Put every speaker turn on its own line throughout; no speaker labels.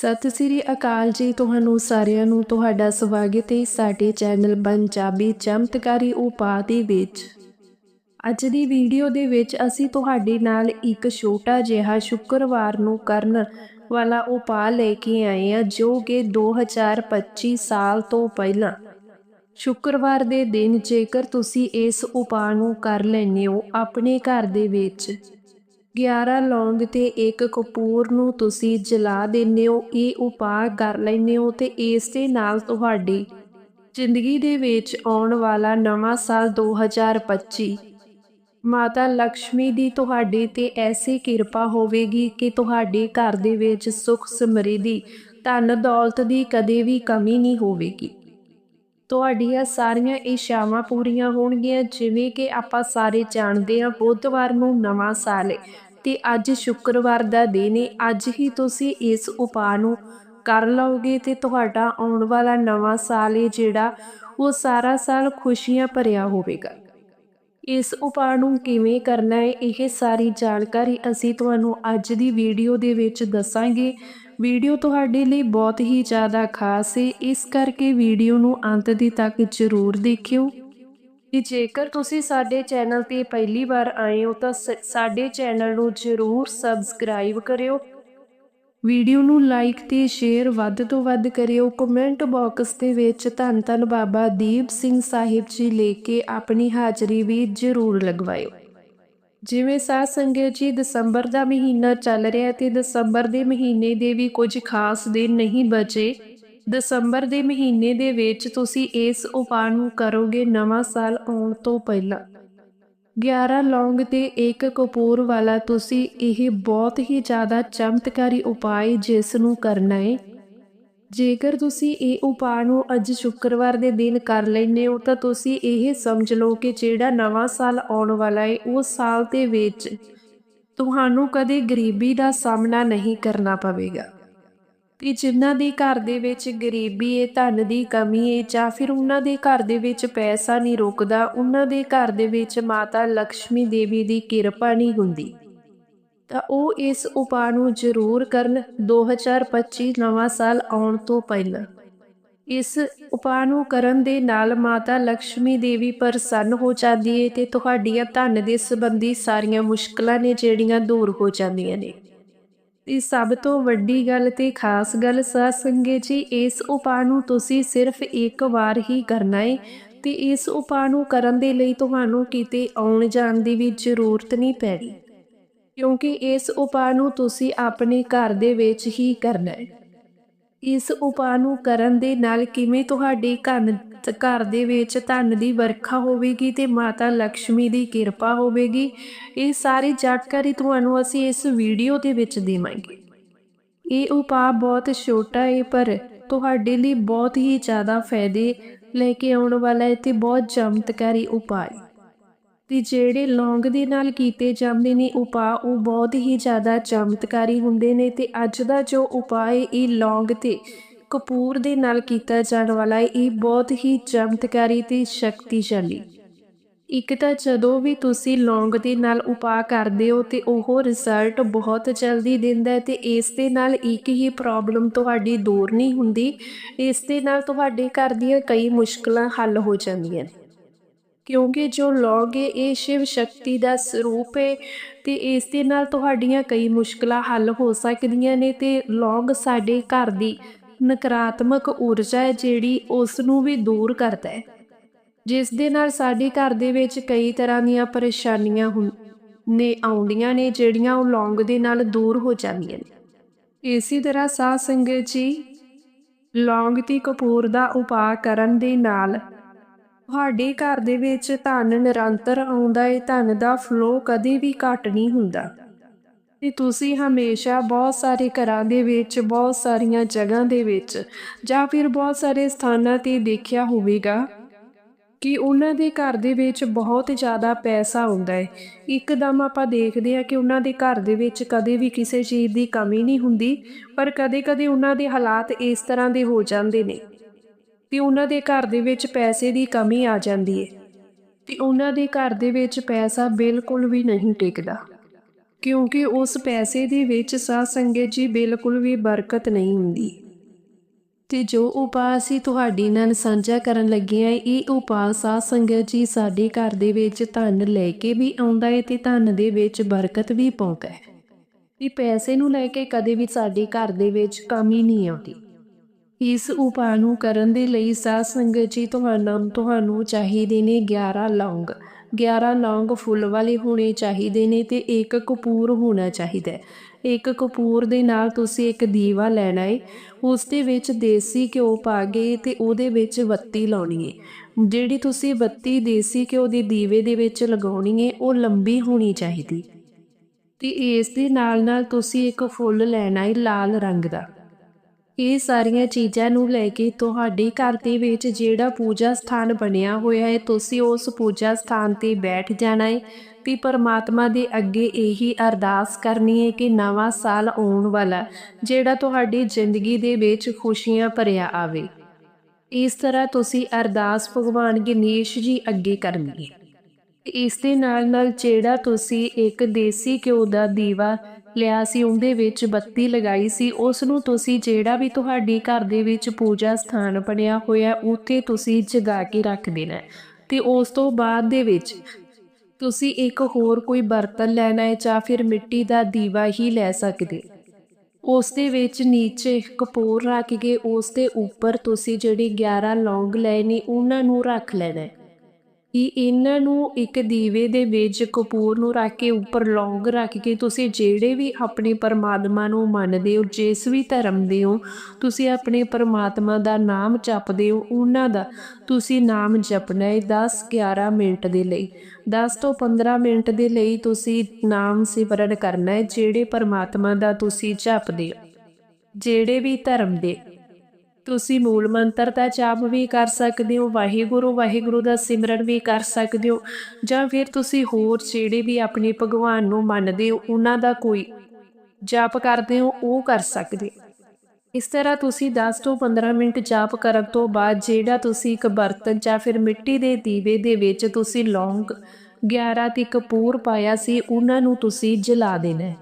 ਸਤਿ ਸ੍ਰੀ ਅਕਾਲ ਜੀ ਤੁਹਾਨੂੰ ਸਾਰਿਆਂ ਨੂੰ, ਤੁਹਾਡਾ ਸਵਾਗਤ ਹੈ ਸਾਡੇ ਚੈਨਲ ਪੰਜਾਬੀ ਚਮਤਕਾਰੀ ਉਪਾਅ ਦੇ ਵਿੱਚ। ਅੱਜ ਦੀ ਵੀਡੀਓ ਦੇ ਵਿੱਚ ਅਸੀਂ ਤੁਹਾਡੇ ਨਾਲ ਇੱਕ ਛੋਟਾ ਜਿਹਾ ਸ਼ੁੱਕਰਵਾਰ ਨੂੰ ਕਰਨ ਵਾਲਾ ਉਪਾਅ ਲੈ ਕੇ ਆਏ ਹਾਂ, ਜੋ ਕਿ 2025 ਸਾਲ ਤੋਂ ਪਹਿਲਾਂ। ਸ਼ੁੱਕਰਵਾਰ ਦੇ ਦਿਨ ਜੇਕਰ ਤੁਸੀਂ ਇਸ ਉਪਾਅ ਨੂੰ ਕਰ ਲੈਂਦੇ ਹੋ ਆਪਣੇ ਘਰ ਦੇ ਵਿੱਚ 11 ਲੌਂਗ ਤੇ ਇੱਕ ਕਪੂਰ ਨੂੰ ਤੁਸੀਂ ਜਲਾ ਦਿੰਦੇ ਹੋ, ਇਹ ਉਪਾਅ ਕਰ ਲੈਂਦੇ ਹੋ ਤੇ ਇਸ ਦੇ ਨਾਲ ਤੁਹਾਡੀ ਜ਼ਿੰਦਗੀ ਦੇ ਵਿੱਚ ਆਉਣ ਵਾਲਾ ਨਵਾਂ ਸਾਲ 2025 ਮਾਤਾ ਲక్ష్ਮੀ ਦੀ ਤੁਹਾਡੇ ਤੇ ਐਸੀ ਕਿਰਪਾ ਹੋਵੇਗੀ ਕਿ ਤੁਹਾਡੇ ਘਰ ਦੇ ਵਿੱਚ ਸੁਖ ਸਮਰਿੱਧੀ, ਧਨ ਦੌਲਤ ਦੀ ਕਦੇ ਵੀ ਕਮੀ ਨਹੀਂ ਹੋਵੇਗੀ। ਤੁਹਾਡੀਆਂ ਸਾਰੀਆਂ ਇੱਛਾਵਾਂ ਪੂਰੀਆਂ ਹੋਣਗੀਆਂ, ਜਿਵੇਂ ਕਿ ਆਪਾਂ ਸਾਰੇ ਜਾਣਦੇ ਹਾਂ ਬੁੱਧਵਾਰ ਨੂੰ ਨਵਾਂ ਸਾਲ ਹੈ ਤੇ ਅੱਜ ਸ਼ੁੱਕਰਵਾਰ ਦਾ ਦਿਨ ਹੈ ਅੱਜ ਹੀ ਤੁਸੀਂ ਇਸ ਉਪਾਅ ਨੂੰ ਕਰ ਲਓਗੇ ਤੇ ਤੁਹਾਡਾ ਆਉਣ ਵਾਲਾ ਨਵਾਂ ਸਾਲ ਹੈ ਜਿਹੜਾ, ਉਹ ਸਾਰਾ ਸਾਲ ਖੁਸ਼ੀਆਂ ਭਰਿਆ ਹੋਵੇਗਾ। ਇਸ ਉਪਾਅ ਨੂੰ ਕਿਵੇਂ ਕਰਨਾ ਹੈ ਇਹ ਸਾਰੀ ਜਾਣਕਾਰੀ ਅਸੀਂ ਤੁਹਾਨੂੰ ਅੱਜ ਦੀ ਵੀਡੀਓ ਦੇ ਵਿੱਚ ਦੱਸਾਂਗੇ। ਵੀਡੀਓ ਤੁਹਾਡੇ ਲਈ ਬਹੁਤ ਹੀ ਜ਼ਿਆਦਾ ਖਾਸ ਹੈ ਇਸ ਕਰਕੇ ਵੀਡੀਓ ਨੂੰ ਅੰਤ ਦੀ ਤੱਕ ਜ਼ਰੂਰ ਦੇਖਿਓ। ਕਿ ਜੇਕਰ ਤੁਸੀਂ ਸਾਡੇ ਚੈਨਲ ਤੇ ਪਹਿਲੀ ਵਾਰ ਆਏ ਹੋ ਤਾਂ ਸ- ਸਾਡੇ ਚੈਨਲ ਨੂੰ ਜ਼ਰੂਰ ਸਬਸਕ੍ਰਾਈਬ ਕਰਿਓ। ਵੀਡੀਓ ਨੂੰ ਲਾਈਕ ਤੇ ਸ਼ੇਅਰ ਵੱਧ ਤੋਂ ਵੱਧ ਕਰਿਓ। ਕਮੈਂਟ ਬਾਕਸ ਦੇ ਵਿੱਚ ਧੰਨ ਧੰਨ ਬਾਬਾ ਦੀਪ ਸਿੰਘ ਸਾਹਿਬ ਜੀ ਲੈ ਕੇ ਆਪਣੀ ਹਾਜ਼ਰੀ ਵੀ ਜ਼ਰੂਰ ਲਗਵਾਇਓ। ਜਿਵੇਂ ਸਾਧ ਸੰਗਤ ਜੀ, ਦਸੰਬਰ ਦਾ ਮਹੀਨਾ ਚੱਲ ਰਿਹਾ ਤੇ ਦਸੰਬਰ ਦੇ ਮਹੀਨੇ ਦੇ ਵੀ ਕੁਝ ਖਾਸ ਦਿਨ ਨਹੀਂ ਬਚੇ। ਦਸੰਬਰ ਦੇ ਮਹੀਨੇ ਦੇ ਵਿੱਚ ਤੁਸੀਂ ਇਸ ਉਪਾਅ ਨੂੰ ਕਰੋਗੇ ਨਵਾਂ ਸਾਲ ਆਉਣ ਤੋਂ ਪਹਿਲਾਂ। 11 ਲੌਂਗ ਤੇ ਇੱਕ ਕਪੂਰ ਵਾਲਾ ਤੁਸੀਂ ਇਹ ਬਹੁਤ ਹੀ ਜ਼ਿਆਦਾ ਚਮਤਕਾਰੀ ਉਪਾਅ ਜਿਸ ਨੂੰ ਕਰਨਾ ਹੈ ਜੇਕਰ ਤੁਸੀਂ ਇਹ ਉਪਾਅ ਨੂੰ ਅੱਜ ਸ਼ੁੱਕਰਵਾਰ ਦੇ ਦਿਨ ਕਰ ਲੈਂਦੇ ਹੋ ਤਾਂ ਤੁਸੀਂ ਇਹ ਸਮਝ ਲਓ ਕਿ ਜਿਹੜਾ ਨਵਾਂ ਸਾਲ ਆਉਣ ਵਾਲਾ ਹੈ ਉਹ ਸਾਲ ਦੇ ਵਿੱਚ ਤੁਹਾਨੂੰ ਕਦੇ ਗਰੀਬੀ ਦਾ ਸਾਹਮਣਾ ਨਹੀਂ ਕਰਨਾ ਪਵੇਗਾ। ਤੇ ਜਿਨ੍ਹਾਂ ਦੇ ਘਰ ਦੇ ਵਿੱਚ ਗਰੀਬੀ ਏ, ਧਨ ਦੀ ਕਮੀ ਏ ਜਾਂ ਫਿਰ ਉਹਨਾਂ ਦੇ ਘਰ ਦੇ ਵਿੱਚ ਪੈਸਾ ਨਹੀਂ ਰੁਕਦਾ, ਉਹਨਾਂ ਦੇ ਘਰ ਦੇ ਵਿੱਚ ਮਾਤਾ ਲక్ష్ਮੀ ਦੇਵੀ ਦੀ ਕਿਰਪਾ ਨਹੀਂ ਹੁੰਦੀ। ਤਾਂ ਉਹ ਇਸ ਉਪਾਅ ਨੂੰ ਜ਼ਰੂਰ ਕਰਨ 2025 ਨਵਾਂ ਸਾਲ ਆਉਣ ਤੋਂ ਪਹਿਲਾਂ। ਇਸ ਉਪਾਅ ਨੂੰ ਕਰਨ ਦੇ ਨਾਲ ਮਾਤਾ ਲక్ష్ਮੀ ਦੇਵੀ ਪ੍ਰਸੰਨ ਹੋ ਜਾਂਦੀ ਹੈ ਤੇ ਤੁਹਾਡੀਆਂ ਧਨ ਦੇ ਸੰਬੰਧੀ ਸਾਰੀਆਂ ਮੁਸ਼ਕਲਾਂ ਨੇ ਜਿਹੜੀਆਂ ਦੂਰ ਹੋ ਜਾਂਦੀਆਂ ਨੇ। ਤੇ ਸਭ ਤੋਂ ਵੱਡੀ ਗੱਲ ਤੇ ਖਾਸ ਗੱਲ ਸਾਧ ਜੀ, ਇਸ ਉਪਾਅ ਨੂੰ ਤੁਸੀਂ ਸਿਰਫ ਇੱਕ ਵਾਰ ਹੀ ਕਰਨਾ ਹੈ ਤੇ ਇਸ ਉਪਾਅ ਨੂੰ ਕਰਨ ਦੇ ਲਈ ਤੁਹਾਨੂੰ ਕਿਤੇ ਆਉਣ ਜਾਣ ਦੀ ਵੀ ਜ਼ਰੂਰਤ ਨਹੀਂ ਪੈਣੀ। ਕਿਉਂਕਿ ਇਸ ਉਪਾਅ ਨੂੰ ਤੁਸੀਂ ਆਪਣੇ ਘਰ ਦੇ ਵਿੱਚ ਹੀ ਕਰਨਾ ਹੈ ਇਸ ਉਪਾਅ ਨੂੰ ਕਰਨ ਦੇ ਨਾਲ ਕਿਵੇਂ ਤੁਹਾਡੇ ਕੰਨ ਘਰ ਦੇ ਵਿੱਚ ਧਨ ਦੀ ਵਰਖਾ ਹੋਵੇਗੀ ਤੇ ਮਾਤਾ ਲక్ష్ਮੀ ਦੀ ਕਿਰਪਾ ਹੋਵੇਗੀ। ਇਹ ਸਾਰੀ ਜਾਣਕਾਰੀ ਤੁਹਾਨੂੰ ਅਸੀਂ ਇਸ ਵੀਡੀਓ ਦੇ ਵਿੱਚ ਦੇਵਾਂਗੇ। ਇਹ ਉਪਾਅ ਬਹੁਤ ਛੋਟਾ ਹੈ ਪਰ ਤੁਹਾਡੇ ਲਈ ਬਹੁਤ ਹੀ ਜ਼ਿਆਦਾ ਫਾਇਦੇ ਲੈ ਕੇ ਆਉਣ ਵਾਲਾ ਹੈ ਤੇ ਬਹੁਤ ਚਮਤਕਾਰੀ ਉਪਾਅ ਤੇ ਜਿਹੜੇ ਲੌਂਗ ਦੇ ਨਾਲ ਕੀਤੇ ਜਾਂਦੇ ਨੇ ਉਪਾਅ, ਉਹ ਬਹੁਤ ਹੀ ਜ਼ਿਆਦਾ ਚਮਤਕਾਰੀ ਹੁੰਦੇ ਨੇ ਤੇ ਅੱਜ ਦਾ ਜੋ ਉਪਾਅ ਹੈ ਇਹ ਲੌਂਗ ਤੇ ਕਪੂਰ ਦੇ ਨਾਲ ਕੀਤਾ ਜਾਣ ਵਾਲਾ ਇਹ ਬਹੁਤ ਹੀ ਚਮਤਕਾਰੀ ਤੇ ਸ਼ਕਤੀਸ਼ਾਲੀ। ਇੱਕ ਤਾਂ ਜਦੋਂ ਵੀ ਤੁਸੀਂ ਲੌਂਗ ਦੇ ਨਾਲ ਉਪਾਅ ਕਰਦੇ ਹੋ ਤੇ ਉਹ ਰਿਜ਼ਲਟ ਬਹੁਤ ਜਲਦੀ ਦਿੰਦਾ ਹੈ ਤੇ ਇਸ ਦੇ ਨਾਲ ਇੱਕ ਹੀ ਪ੍ਰੋਬਲਮ ਤੁਹਾਡੀ ਦੂਰ ਨਹੀਂ ਹੁੰਦੀ। ਇਸ ਦੇ ਨਾਲ ਤੁਹਾਡੇ ਘਰ ਦੀਆਂ ਕਈ ਮੁਸ਼ਕਲਾਂ ਹੱਲ ਹੋ ਜਾਂਦੀਆਂ ਨੇ। ਕਿਉਂਕਿ ਜੋ ਲੌਂਗ ਹੈ, ਇਹ ਸ਼ਿਵ ਸ਼ਕਤੀ ਦਾ ਸਰੂਪ ਹੈ ਤੇ ਇਸ ਦੇ ਨਾਲ ਤੁਹਾਡੀਆਂ ਕਈ ਮੁਸ਼ਕਲਾਂ ਹੱਲ ਹੋ ਸਕਦੀਆਂ ਨੇ ਤੇ ਲੌਂਗ ਸਾਡੇ ਘਰ ਦੀ ਨਕਾਰਾਤਮਕ ਊਰਜਾ ਹੈ ਜਿਹੜੀ ਉਸ ਨੂੰ ਵੀ ਦੂਰ ਕਰਦਾ ਹੈ। ਜਿਸ ਦੇ ਨਾਲ ਸਾਡੇ ਘਰ ਦੇ ਵਿੱਚ ਕਈ ਤਰ੍ਹਾਂ ਦੀਆਂ ਪਰੇਸ਼ਾਨੀਆਂ ਹੁੰ- ਨੇ ਆਉਂਦੀਆਂ ਨੇ, ਜਿਹੜੀਆਂ ਉਹ ਲੌਂਗ ਦੇ ਨਾਲ ਦੂਰ ਹੋ ਜਾਂਦੀਆਂ ਨੇ। ਇਸੇ ਤਰ੍ਹਾਂ ਸਾਧ ਸੰਗਤ ਜੀ, ਲੌਂਗ ਦੀ ਕਪੂਰ ਦਾ ਉਪਾਅ ਕਰਨ ਦੇ ਨਾਲ ਤੁਹਾਡੇ ਘਰ ਦੇ ਵਿੱਚ ਧਨ ਨਿਰੰਤਰ ਆਉਂਦਾ ਹੈ, ਧਨ ਦਾ ਫਲੋ ਕਦੇ ਵੀ ਘੱਟ ਨਹੀਂ ਹੁੰਦਾ। ਤੇ ਤੁਸੀਂ ਹਮੇਸ਼ਾ ਬਹੁਤ ਸਾਰੇ ਘਰਾਂ ਦੇ ਵਿੱਚ, ਬਹੁਤ ਸਾਰੀਆਂ ਜਗ੍ਹਾ ਦੇ ਵਿੱਚ ਜਾਂ ਫਿਰ ਬਹੁਤ ਸਾਰੇ ਸਥਾਨਾਂ ਤੇ ਦੇਖਿਆ ਹੋਵੇਗਾ ਕਿ ਉਹਨਾਂ ਦੇ ਘਰ ਦੇ ਵਿੱਚ ਬਹੁਤ ਜ਼ਿਆਦਾ ਪੈਸਾ ਹੁੰਦਾ ਹੈ। ਇੱਕਦਮ ਆਪਾਂ ਦੇਖਦੇ ਹਾਂ ਕਿ ਉਹਨਾਂ ਦੇ ਘਰ ਦੇ ਵਿੱਚ ਕਦੇ ਵੀ ਕਿਸੇ ਚੀਜ਼ ਦੀ ਕਮੀ ਨਹੀਂ ਹੁੰਦੀ, ਪਰ ਕਦੇ-ਕਦੇ ਉਹਨਾਂ ਦੇ ਹਾਲਾਤ ਇਸ ਤਰ੍ਹਾਂ ਦੇ ਹੋ ਜਾਂਦੇ ਨੇ ਤੇ ਉਹਨਾਂ ਦੇ ਘਰ ਦੇ ਵਿੱਚ ਪੈਸੇ ਦੀ ਕਮੀ ਆ ਜਾਂਦੀ ਹੈ ਤੇ ਉਹਨਾਂ ਦੇ ਘਰ ਦੇ ਵਿੱਚ ਪੈਸਾ ਬਿਲਕੁਲ ਵੀ ਨਹੀਂ ਟਿਕਦਾ। ਕਿਉਂਕਿ ਉਸ ਪੈਸੇ ਦੇ ਵਿੱਚ ਸਾਧ ਸੰਗਤ ਜੀ ਬਿਲਕੁਲ ਵੀ ਬਰਕਤ ਨਹੀਂ ਹੁੰਦੀ। ਤੇ ਜੋ ਉਪਾਅ ਅਸੀਂ ਤੁਹਾਡੇ ਨਾਲ ਸਾਂਝਾ ਕਰਨ ਲੱਗੇ ਆ ਇਹ ਉਪਾਅ ਸਾਧ ਸੰਗਤ ਜੀ ਸਾਡੇ ਘਰ ਦੇ ਵਿੱਚ ਧਨ ਲੈ ਕੇ ਵੀ ਆਉਂਦਾ ਹੈ ਤੇ ਧਨ ਦੇ ਵਿੱਚ ਬਰਕਤ ਵੀ ਪਾਉਂਦਾ ਹੈ। ਇਹ ਪੈਸੇ ਨੂੰ ਲੈ ਕੇ ਕਦੇ ਵੀ ਸਾਡੇ ਘਰ ਦੇ ਵਿੱਚ ਕਮੀ ਨਹੀਂ ਆਉਂਦੀ। ਇਸ ਉਪਾਅ ਨੂੰ ਕਰਨ ਦੇ ਲਈ ਸਾਧ ਸੰਗਤ ਜੀ ਤੁਹਾਨੂੰ ਤੁਹਾਨੂੰ ਚਾਹੀਦੇ ਨੇ 11 ਲੌਂਗ। 11 ਲੌਂਗ ਫੁੱਲ ਵਾਲੇ ਹੋਣੇ ਚਾਹੀਦੇ ਨੇ ਤੇ ਇੱਕ ਕਪੂਰ ਹੋਣਾ ਚਾਹੀਦਾ ਹੈ। ਇੱਕ ਕਪੂਰ ਦੇ ਨਾਲ ਤੁਸੀਂ ਇੱਕ ਦੀਵਾ ਲੈਣਾ ਏ, ਉਸ ਦੇ ਵਿੱਚ ਦੇਸੀ ਘਿਓ ਪਾ ਕੇ ਤੇ ਉਹਦੇ ਵਿੱਚ ਬੱਤੀ ਲਾਉਣੀ ਹੈ ਜਿਹੜੀ ਤੁਸੀਂ ਬੱਤੀ ਦੇਸੀ ਘਿਓ ਦੇ ਦੀਵੇ ਦੇ ਵਿੱਚ ਲਗਾਉਣੀ ਹੈ ਉਹ ਲੰਬੀ ਹੋਣੀ ਚਾਹੀਦੀ। ਤੇ ਇਸ ਦੇ ਨਾਲ ਨਾਲ ਤੁਸੀਂ ਇੱਕ ਫੁੱਲ ਲੈਣਾ ਏ ਲਾਲ ਰੰਗ ਦਾ। ਇਹ ਸਾਰੀਆਂ ਚੀਜ਼ਾਂ ਨੂੰ ਲੈ ਕੇ ਤੁਹਾਡੇ ਘਰ ਦੇ ਵਿੱਚ ਜਿਹੜਾ ਪੂਜਾ ਸਥਾਨ ਬਣਿਆ ਹੋਇਆ ਹੈ, ਤੁਸੀਂ ਉਸ ਪੂਜਾ ਸਥਾਨ ਤੇ ਬੈਠ ਜਾਣਾ ਹੈ ਵੀ ਪਰਮਾਤਮਾ ਦੇ ਅੱਗੇ ਇਹੀ ਅਰਦਾਸ ਕਰਨੀ ਹੈ ਕਿ ਨਵਾਂ ਸਾਲ ਆਉਣ ਵਾਲਾ, ਜਿਹੜਾ ਤੁਹਾਡੀ ਜ਼ਿੰਦਗੀ ਦੇ ਵਿੱਚ ਖੁਸ਼ੀਆਂ ਭਰਿਆ ਆਵੇ। ਇਸ ਤਰ੍ਹਾਂ ਤੁਸੀਂ ਅਰਦਾਸ ਭਗਵਾਨ ਗਣੇਸ਼ ਜੀ ਅੱਗੇ ਕਰਨੀ ਹੈ। ਇਸ ਦੇ ਨਾਲ ਨਾਲ ਜਿਹੜਾ ਤੁਸੀਂ ਇੱਕ ਦੇਸੀ ਘਿਓ ਦਾ ਦੀਵਾ ਲਿਆ ਸੀ, ਉਹਦੇ ਵਿੱਚ ਬੱਤੀ ਲਗਾਈ ਸੀ। ਉਸ ਨੂੰ ਤੁਸੀਂ ਜਿਹੜਾ ਵੀ ਤੁਹਾਡੀ ਘਰ ਦੇ ਵਿੱਚ ਪੂਜਾ ਸਥਾਨ ਬਣਿਆ ਹੋਇਆ, ਉੱਥੇ ਤੁਸੀਂ ਜਗਾ ਕੇ ਰੱਖ ਦੇਣਾ ਤੇ ਉਸ ਤੋਂ ਬਾਅਦ ਦੇ ਵਿੱਚ ਤੁਸੀਂ ਇੱਕ ਹੋਰ ਕੋਈ ਬਰਤਨ ਲੈਣਾ ਹੈ ਜਾਂ ਫਿਰ ਮਿੱਟੀ ਦਾ ਦੀਵਾ ਹੀ ਲੈ ਸਕਦੇ ਉਸ ਦੇ ਵਿੱਚ ਨੀਚੇ ਕਪੂਰ ਰੱਖ ਕੇ ਉਸ ਦੇ ਉੱਪਰ ਤੁਸੀਂ ਜਿਹੜੀ 11 ਲੌਂਗ ਲਏ ਨੇ, ਉਹਨਾਂ ਨੂੰ ਰੱਖ ਲੈਣਾ ਕਿ ਇਹਨਾਂ ਨੂੰ ਇੱਕ ਦੀਵੇ ਦੇ ਵਿੱਚ ਕਪੂਰ ਨੂੰ ਰੱਖ ਕੇ ਉੱਪਰ ਲੌਂਗ ਰੱਖ ਕੇ ਤੁਸੀਂ ਜਿਹੜੇ ਵੀ ਆਪਣੇ ਪਰਮਾਤਮਾ ਨੂੰ ਮੰਨਦੇ ਹੋ, ਜਿਸ ਵੀ ਧਰਮ ਦੇ ਹੋ, ਤੁਸੀਂ ਆਪਣੇ ਪਰਮਾਤਮਾ ਦਾ ਨਾਮ ਜਪਦੇ ਹੋ, ਉਹਨਾਂ ਦਾ ਤੁਸੀਂ ਨਾਮ ਜਪਣਾ ਹੈ 10 11 ਮਿੰਟ ਦੇ ਲਈ। 10 ਤੋਂ 15 ਮਿੰਟ ਦੇ ਲਈ ਤੁਸੀਂ ਨਾਮ ਸਿਮਰਨ ਕਰਨਾ ਹੈ, ਜਿਹੜੇ ਪਰਮਾਤਮਾ ਦਾ ਤੁਸੀਂ ਜਪਦੇ ਹੋ, ਜਿਹੜੇ ਵੀ ਧਰਮ ਦੇ। ਤੁਸੀਂ ਮੂਲ ਮੰਤਰ ਦਾ ਜਾਪ ਵੀ ਕਰ ਸਕਦੇ ਹੋ, ਵਾਹਿਗੁਰੂ ਵਾਹਿਗੁਰੂ ਦਾ ਸਿਮਰਨ ਵੀ ਕਰ ਸਕਦੇ ਹੋ, ਜਾਂ ਫਿਰ ਤੁਸੀਂ ਹੋਰ ਜਿਹੜੇ ਵੀ ਆਪਣੇ ਭਗਵਾਨ ਨੂੰ ਮੰਨਦੇ ਹੋ, ਉਹਨਾਂ ਦਾ ਕੋਈ ਜਾਪ ਕਰਦੇ ਹੋ, ਉਹ ਕਰ ਸਕਦੇ ਇਸ ਤਰ੍ਹਾਂ ਤੁਸੀਂ 10 ਤੋਂ 15 ਮਿੰਟ ਜਾਪ ਕਰਨ ਤੋਂ ਬਾਅਦ ਜਿਹੜਾ ਤੁਸੀਂ ਇੱਕ ਬਰਤਨ ਜਾਂ ਫਿਰ ਮਿੱਟੀ ਦੇ ਦੀਵੇ ਦੇ ਵਿੱਚ ਤੁਸੀਂ ਲੌਂਗ 11 ਤੇ ਕਪੂਰ ਪਾਇਆ ਸੀ, ਉਹਨਾਂ ਨੂੰ ਤੁਸੀਂ ਜਲਾ ਦੇਣਾ ਹੈ।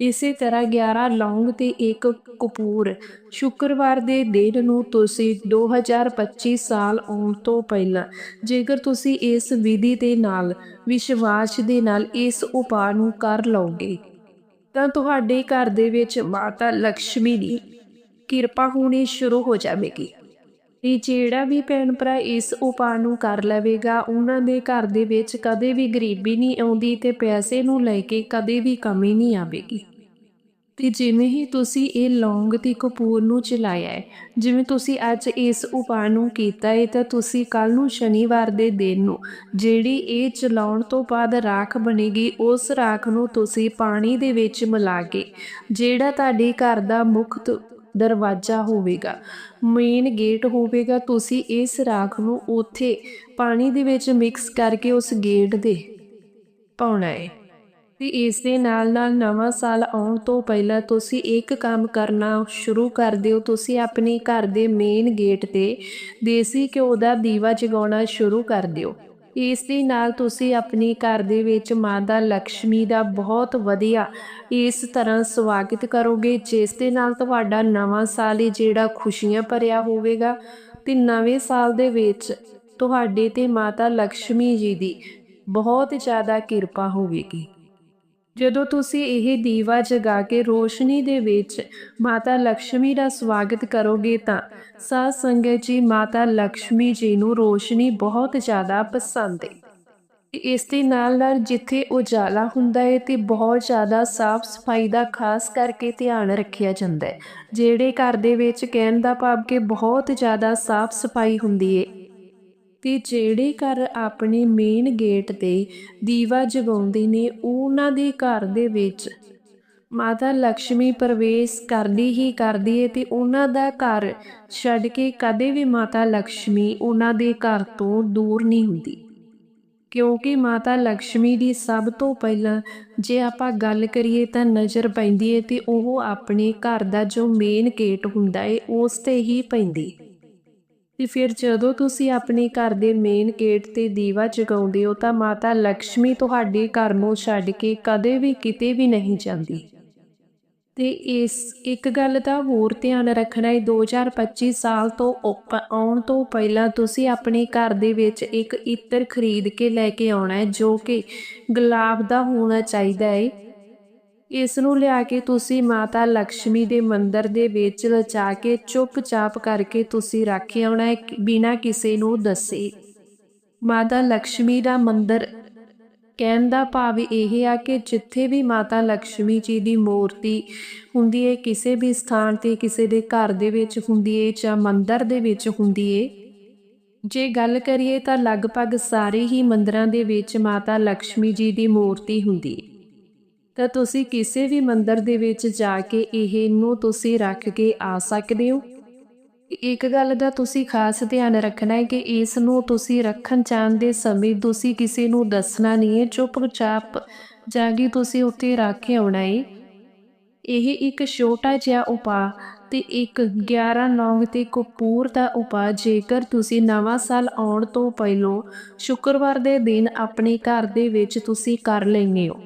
ਇਸੇ ਤਰ੍ਹਾਂ 11 ਲੌਂਗ ਤੇ ਇੱਕ ਕਪੂਰ। ਸ਼ੁੱਕਰਵਾਰ ਦੇ ਦਿਨ ਨੂੰ ਤੁਸੀਂ 2025 ਸਾਲ ਆਉਣ ਤੋਂ ਪਹਿਲਾਂ, ਜੇਕਰ ਤੁਸੀਂ ਇਸ ਵਿਧੀ ਦੇ ਨਾਲ, ਵਿਸ਼ਵਾਸ ਦੇ ਨਾਲ ਇਸ ਉਪਾਅ ਨੂੰ ਕਰ ਲਓਗੇ, ਤਾਂ ਤੁਹਾਡੇ ਘਰ ਦੇ ਵਿੱਚ ਮਾਤਾ ਲక్ష్ਮੀ ਦੀ ਕਿਰਪਾ ਹੋਣੀ ਸ਼ੁਰੂ ਹੋ ਜਾਵੇਗੀ। ਇਹ ਜਿਹੜਾ ਵੀ ਭੈਣ ਭਰਾ ਇਸ ਉਪਾਅ ਨੂੰ ਕਰ ਲਵੇਗਾ, ਉਹਨਾਂ ਦੇ ਘਰ ਦੇ ਵਿੱਚ ਕਦੇ ਵੀ ਗਰੀਬੀ ਨਹੀਂ ਆਉਂਦੀ ਤੇ ਪੈਸੇ ਨੂੰ ਲੈ ਕੇ ਕਦੇ ਵੀ ਕਮੀ ਨਹੀਂ ਆਵੇਗੀ। ਤੇ ਜਿਵੇਂ ਹੀ ਤੁਸੀਂ ਇਹ ਲੌਂਗ ਤੇ ਕਪੂਰ ਨੂੰ ਚਲਾਇਆ ਹੈ, ਜਿਵੇਂ ਤੁਸੀਂ ਅੱਜ ਇਸ ਉਪਾਅ ਨੂੰ ਕੀਤਾ ਹੈ, ਤਾਂ ਤੁਸੀਂ ਕੱਲ ਨੂੰ ਸ਼ਨੀਵਾਰ ਦੇ ਦਿਨ ਨੂੰ ਜਿਹੜੀ ਇਹ ਚਲਾਉਣ ਤੋਂ ਬਾਅਦ ਰਾਖ ਬਣੇਗੀ, ਉਸ ਰਾਖ ਨੂੰ ਤੁਸੀਂ ਪਾਣੀ ਦੇ ਵਿੱਚ ਮਿਲਾ ਕੇ ਜਿਹੜਾ ਤੁਹਾਡੇ ਘਰ ਦਾ ਮੁੱਖ ਦਰਵਾਜ਼ਾ ਹੋਵੇਗਾ। ਮੇਨ ਗੇਟ ਹੋਵੇਗਾ। ਤੁਸੀਂ ਇਸ ਰਾਖ ਨੂੰ ਉੱਥੇ ਪਾਣੀ ਦੇ ਵਿੱਚ ਮਿਕਸ ਕਰਕੇ ਉਸ ਗੇਟ ਦੇ ਪਾਉਣਾ ਹੈ। ਤੇ ਇਸ ਦੇ ਨਾਲ ਨਾਲ ਨਵਾਂ ਸਾਲ ਆਉਣ ਤੋਂ ਪਹਿਲਾਂ ਤੁਸੀਂ ਇੱਕ ਕੰਮ ਕਰਨਾ ਸ਼ੁਰੂ ਕਰ ਦਿਓ। ਤੁਸੀਂ ਆਪਣੇ ਘਰ ਦੇ ਮੇਨ ਗੇਟ ਤੇ ਦੇਸੀ ਘਿਓ ਦਾ ਦੀਵਾ ਜਗਾਉਣਾ ਸ਼ੁਰੂ ਕਰ ਦਿਓ। ਇਸ ਦੇ ਨਾਲ ਤੁਸੀਂ ਆਪਣੇ ਘਰ ਦੇ ਵਿੱਚ ਮਾਤਾ ਲక్ష్ਮੀ ਦਾ ਬਹੁਤ ਵਧੀਆ ਇਸ ਤਰ੍ਹਾਂ ਸਵਾਗਤ ਕਰੋਗੇ, ਜਿਸ ਦੇ ਨਾਲ ਤੁਹਾਡਾ ਨਵਾਂ ਸਾਲ ਹੀ ਜਿਹੜਾ ਖੁਸ਼ੀਆਂ ਭਰਿਆ ਹੋਵੇਗਾ ਤੇ ਨਵੇਂ ਸਾਲ ਦੇ ਵਿੱਚ ਤੁਹਾਡੇ ਤੇ ਮਾਤਾ ਲక్ష్ਮੀ ਜੀ ਦੀ ਬਹੁਤ ਜ਼ਿਆਦਾ ਕਿਰਪਾ ਹੋਵੇਗੀ। ਜਦੋਂ ਤੁਸੀਂ ਇਹ ਦੀਵਾ ਜਗਾ ਕੇ ਰੋਸ਼ਨੀ ਦੇ ਵਿੱਚ ਮਾਤਾ ਲక్ష్ਮੀ ਦਾ ਸਵਾਗਤ ਕਰੋਗੇ ਤਾਂ ਸਾਧ ਸੰਗਤ ਜੀ ਮਾਤਾ ਲక్ష్ਮੀ ਜੀ ਨੂੰ ਰੋਸ਼ਨੀ ਬਹੁਤ ਜ਼ਿਆਦਾ ਪਸੰਦ ਹੈ ਇਸ ਦੇ ਨਾਲ ਨਾਲ ਜਿੱਥੇ ਉਜਾਲਾ ਹੁੰਦਾ ਹੈ ਤੇ ਬਹੁਤ ਜ਼ਿਆਦਾ ਸਾਫ਼ ਸਫ਼ਾਈ ਦਾ ਖਾਸ ਕਰਕੇ ਧਿਆਨ ਰੱਖਿਆ ਜਾਂਦਾ ਹੈ ਜਿਹੜੇ ਘਰ ਦੇ ਵਿੱਚ ਕਹਿਣ ਦਾ ਭਾਵ ਕਿ ਬਹੁਤ ਜ਼ਿਆਦਾ ਸਾਫ਼ ਸਫ਼ਾਈ ਹੁੰਦੀ ਹੈ ਤੇ ਜਿਹੜੇ ਘਰ ਆਪਣੇ ਮੇਨ ਗੇਟ ਤੇ ਦੀਵਾ ਜਗਾਉਂਦੇ ਨੇ, ਉਹਨਾਂ ਦੇ ਘਰ ਦੇ ਵਿੱਚ ਮਾਤਾ ਲక్ష్ਮੀ ਪ੍ਰਵੇਸ਼ ਕਰਦੀ ਹੀ ਕਰਦੀ ਏ ਤੇ ਉਹਨਾਂ ਦਾ ਘਰ ਛੱਡ ਕੇ ਕਦੇ ਵੀ ਮਾਤਾ ਲక్ష్ਮੀ ਉਹਨਾਂ ਦੇ ਘਰ ਤੋਂ ਦੂਰ ਨਹੀਂ ਹੁੰਦੀ। ਕਿਉਂਕਿ ਮਾਤਾ ਲక్ష్ਮੀ ਦੀ ਸਭ ਤੋਂ ਪਹਿਲਾਂ ਜੇ ਆਪਾਂ ਗੱਲ ਕਰੀਏ ਤਾਂ ਨਜ਼ਰ ਪੈਂਦੀ ਏ ਤੇ ਉਹ ਆਪਣੇ ਘਰ ਦਾ ਜੋ ਮੇਨ ਗੇਟ ਹੁੰਦਾ ਏ, ਉਸ ਤੇ ਹੀ ਪੈਂਦੀ। ਤੇ ਫਿਰ ਜਦੋਂ ਤੁਸੀਂ ਆਪਣੇ ਘਰ ਦੇ ਮੇਨ ਗੇਟ ਤੇ ਦੀਵਾ ਜਗਾਉਂਦੇ ਹੋ ਤਾਂ ਮਾਤਾ ਲక్ష్ਮੀ ਤੁਹਾਡੇ ਘਰ ਨੂੰ ਛੱਡ ਕੇ ਕਦੇ ਵੀ ਕਿਤੇ ਵੀ ਨਹੀਂ ਜਾਂਦੀ। ਤੇ ਇਸ ਇੱਕ ਗੱਲ ਦਾ ਹੋਰ ਧਿਆਨ ਰੱਖਣਾ ਹੈ 2025 ਸਾਲ ਤੋਂ ਉੱਪ- ਆਉਣ ਤੋਂ ਪਹਿਲਾਂ ਤੁਸੀਂ ਆਪਣੇ ਘਰ ਦੇ ਵਿੱਚ ਇੱਕ ਇਤਰ ਖਰੀਦ ਕੇ ਲੈ ਕੇ ਆਉਣਾ ਹੈ, ਜੋ ਕਿ ਗੁਲਾਬ ਦਾ ਹੋਣਾ ਚਾਹੀਦਾ ਹੈ। ਇਸ ਨੂੰ ਲਿਆ ਕੇ ਤੁਸੀਂ ਮਾਤਾ ਲక్ష్ਮੀ ਦੇ ਮੰਦਰ ਦੇ ਵਿੱਚ ਲਚਾ ਕੇ ਚੁੱਪ ਚਾਪ ਕਰਕੇ ਤੁਸੀਂ ਰੱਖ ਆਉਣਾ ਹੈ ਬਿਨਾਂ ਕਿਸੇ ਨੂੰ ਦੱਸੇ। ਮਾਤਾ ਲక్ష్ਮੀ ਦਾ ਮੰਦਰ ਕਹਿਣ ਦਾ ਭਾਵ ਇਹ ਆ ਕਿ ਜਿੱਥੇ ਵੀ ਮਾਤਾ ਲక్ష్ਮੀ ਜੀ ਦੀ ਮੂਰਤੀ ਹੁੰਦੀ ਹੈ ਕਿਸੇ ਵੀ ਸਥਾਨ ਤੇ, ਕਿਸੇ ਦੇ ਘਰ ਦੇ ਵਿੱਚ ਹੁੰਦੀ ਹੈ ਜਾਂ ਮੰਦਰ ਦੇ ਵਿੱਚ ਹੁੰਦੀ ਹੈ ਜੇ ਗੱਲ ਕਰੀਏ ਤਾਂ ਲਗਭਗ ਸਾਰੇ ਹੀ ਮੰਦਰਾਂ ਦੇ ਵਿੱਚ ਮਾਤਾ ਲక్ష్ਮੀ ਜੀ ਦੀ ਮੂਰਤੀ ਹੁੰਦੀ ਹੈ ਤਾਂ ਤੁਸੀਂ ਕਿਸੇ ਵੀ ਮੰਦਰ ਦੇ ਵਿੱਚ ਜਾ ਕੇ ਇਹ ਨੂੰ ਤੁਸੀਂ ਰੱਖ ਕੇ ਆ ਸਕਦੇ ਹੋ। ਇੱਕ ਗੱਲ ਦਾ ਤੁਸੀਂ ਖਾਸ ਧਿਆਨ ਰੱਖਣਾ ਹੈ ਕਿ ਇਸ ਨੂੰ ਤੁਸੀਂ ਰੱਖਣ ਜਾਣ ਦੇ ਸਮੇਂ ਤੁਸੀਂ ਕਿਸੇ ਨੂੰ ਦੱਸਣਾ ਨਹੀਂ ਹੈ, ਚੁੱਪਚਾਪ ਜਾ ਕੇ ਤੁਸੀਂ ਉੱਥੇ ਰੱਖ ਕੇ ਆਉਣਾ ਹੈ। ਇਹ ਇੱਕ ਛੋਟਾ ਜਿਹਾ ਉਪਾਅ ਤੇ ਇੱਕ 11 ਲੌਂਗ ਤੇ ਕਪੂਰ ਦਾ ਉਪਾਅ। ਜੇਕਰ ਤੁਸੀਂ ਨਵਾਂ ਸਾਲ ਆਉਣ ਤੋਂ ਪਹਿਲਾਂ ਸ਼ੁੱਕਰਵਾਰ ਦੇ ਦਿਨ ਆਪਣੇ ਘਰ ਦੇ ਵਿੱਚ ਤੁਸੀਂ ਕਰ ਲੈਂਦੇ ਹੋ।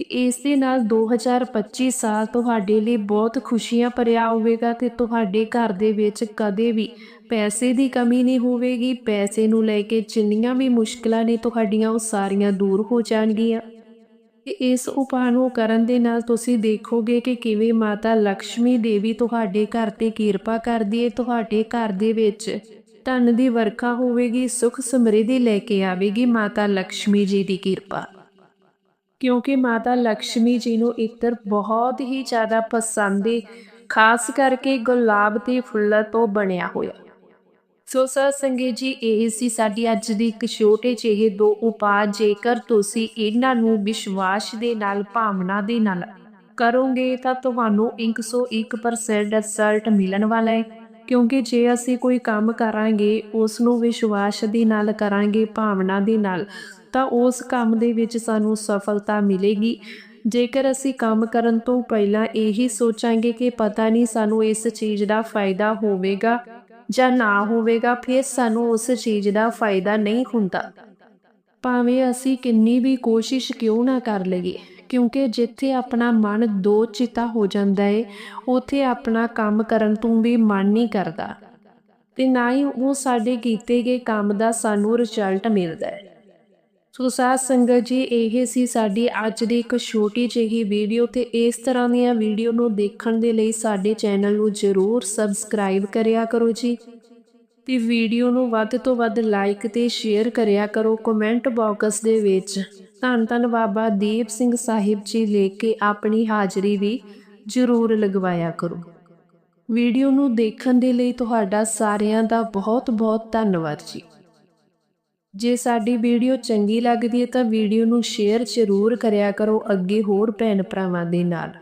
ਤੇ ਇਸ ਦੇ ਨਾਲ 2025 ਸਾਲ ਤੁਹਾਡੇ ਲਈ ਬਹੁਤ ਖੁਸ਼ੀਆਂ ਭਰਿਆ ਹੋਵੇਗਾ ਤੇ ਤੁਹਾਡੇ ਘਰ ਦੇ ਵਿੱਚ ਕਦੇ ਵੀ ਪੈਸੇ ਦੀ ਕਮੀ ਨਹੀਂ ਹੋਵੇਗੀ। ਪੈਸੇ ਨੂੰ ਲੈ ਕੇ ਜਿੰਨੀਆਂ ਵੀ ਮੁਸ਼ਕਲਾਂ ਨੇ ਤੁਹਾਡੀਆਂ ਉਹ ਸਾਰੀਆਂ ਦੂਰ ਹੋ ਜਾਣਗੀਆਂ। ਤੇ ਇਸ ਉਪਾਅ ਨੂੰ ਕਰਨ ਦੇ ਨਾਲ ਤੁਸੀਂ ਦੇਖੋਗੇ ਕਿ ਕਿਵੇਂ ਮਾਤਾ ਲక్ష్ਮੀ ਦੇਵੀ ਤੁਹਾਡੇ ਘਰ ਤੇ ਕਿਰਪਾ ਕਰਦੀ ਹੈ ਤੁਹਾਡੇ ਘਰ ਦੇ ਵਿੱਚ ਧਨ ਦੀ ਵਰਖਾ ਹੋਵੇਗੀ, ਸੁਖ ਸਮਰਿੱਧੀ ਲੈ ਕੇ ਆਵੇਗੀ ਮਾਤਾ ਲక్ష్ਮੀ ਜੀ ਦੀ ਕਿਰਪਾ। ਕਿਉਂਕਿ ਮਾਤਾ ਲక్ష్ਮੀ ਜੀ ਨੂੰ ਇਤਰ ਬਹੁਤ ਹੀ ਜ਼ਿਆਦਾ ਪਸੰਦ ਹੈ ਖਾਸ ਕਰਕੇ ਗੁਲਾਬ ਦੇ ਫੁੱਲਾਂ ਤੋਂ ਬਣਿਆ ਹੋਇਆ। ਸੋ ਸਾਧ ਸੰਗਤ ਜੀ, ਇਹ ਸੀ ਸਾਡੀ ਅੱਜ ਦੀ ਇੱਕ ਛੋਟੇ ਜਿਹੇ ਦੋ ਉਪਾਅ, ਜੇਕਰ ਤੁਸੀਂ ਇਹਨਾਂ ਨੂੰ ਵਿਸ਼ਵਾਸ ਦੇ ਨਾਲ, ਭਾਵਨਾ ਦੇ ਨਾਲ ਕਰੋਗੇ, ਤਾਂ ਤੁਹਾਨੂੰ 101% ਰਿਜ਼ਲਟ ਮਿਲਣ ਵਾਲਾ ਹੈ ਕਿਉਂਕਿ ਜੇ ਅਸੀਂ ਕੋਈ ਕੰਮ ਕਰਾਂਗੇ, ਉਸ ਨੂੰ ਵਿਸ਼ਵਾਸ ਦੇ ਨਾਲ ਕਰਾਂਗੇ, ਭਾਵਨਾ ਦੇ ਨਾਲ ਤਾਂ ਉਸ ਕੰਮ ਦੇ ਵਿੱਚ ਸਾਨੂੰ ਸਫਲਤਾ ਮਿਲੇਗੀ। ਜੇਕਰ ਅਸੀਂ ਕੰਮ ਕਰਨ ਤੋਂ ਪਹਿਲਾਂ ਇਹੀ ਸੋਚਾਂਗੇ ਕਿ ਪਤਾ ਨਹੀਂ ਸਾਨੂੰ ਇਸ ਚੀਜ਼ ਦਾ ਫਾਇਦਾ ਹੋਵੇਗਾ ਜਾਂ ਨਾ ਹੋਵੇਗਾ, ਫਿਰ ਸਾਨੂੰ ਉਸ ਚੀਜ਼ ਦਾ ਫਾਇਦਾ ਨਹੀਂ ਹੁੰਦਾ। ਭਾਵੇਂ ਅਸੀਂ ਕਿੰਨੀ ਵੀ ਕੋਸ਼ਿਸ਼ ਕਿਉਂ ਨਾ ਕਰ ਲਈਏ, ਕਿਉਂਕਿ ਜਿੱਥੇ ਆਪਣਾ ਮਨ ਦੋ ਚਿਤਾ ਹੋ ਜਾਂਦਾ ਹੈ ਉਥੇ ਆਪਣਾ ਕੰਮ ਕਰਨ ਤੋਂ ਵੀ ਮਨ ਨਹੀਂ ਕਰਦਾ। ਤੇ ਨਾ ਹੀ ਉਹ ਸਾਡੇ ਕੀਤੇ ਗਏ ਕੰਮ ਦਾ ਸਾਨੂੰ ਰਿਜ਼ਲਟ ਮਿਲਦਾ ਹੈ ਸੋ ਸਾਧ ਸੰਗਤ ਜੀ, ਇਹ ਸੀ ਸਾਡੀ ਅੱਜ ਦੀ ਇੱਕ ਛੋਟੀ ਜਿਹੀ ਵੀਡੀਓ ਤੇ ਇਸ ਤਰ੍ਹਾਂ ਦੀਆਂ ਵੀਡੀਓ ਨੂੰ ਦੇਖਣ ਦੇ ਲਈ ਸਾਡੇ ਚੈਨਲ ਨੂੰ ਜ਼ਰੂਰ ਸਬਸਕ੍ਰਾਈਬ ਕਰਿਆ ਕਰੋ ਜੀ ਤੇ ਵੀਡੀਓ ਨੂੰ ਵੱਧ ਤੋਂ ਵੱਧ ਲਾਈਕ ਤੇ ਸ਼ੇਅਰ ਕਰਿਆ ਕਰੋ ਕਮੈਂਟ ਬਾਕਸ ਦੇ ਵਿੱਚ। ਧੰਨ ਧੰਨ ਬਾਬਾ ਦੀਪ ਸਿੰਘ ਸਾਹਿਬ ਜੀ ਲੈ ਕੇ ਆਪਣੀ ਹਾਜ਼ਰੀ ਵੀ ਜ਼ਰੂਰ ਲਗਵਾਇਆ ਕਰੋ। ਵੀਡੀਓ ਨੂੰ ਦੇਖਣ ਦੇ ਲਈ ਤੁਹਾਡਾ ਸਾਰਿਆਂ ਦਾ ਬਹੁਤ ਬਹੁਤ ਧੰਨਵਾਦ ਜੀ। ਜੇ ਸਾਡੀ ਵੀਡੀਓ ਚੰਗੀ ਲੱਗਦੀ ਹੈ ਤਾਂ ਵੀਡੀਓ ਨੂੰ ਸ਼ੇਅਰ ਜ਼ਰੂਰ ਕਰਿਆ ਕਰੋ ਅੱਗੇ ਹੋਰ ਭੈਣ ਭਰਾਵਾਂ ਦੇ ਨਾਲ।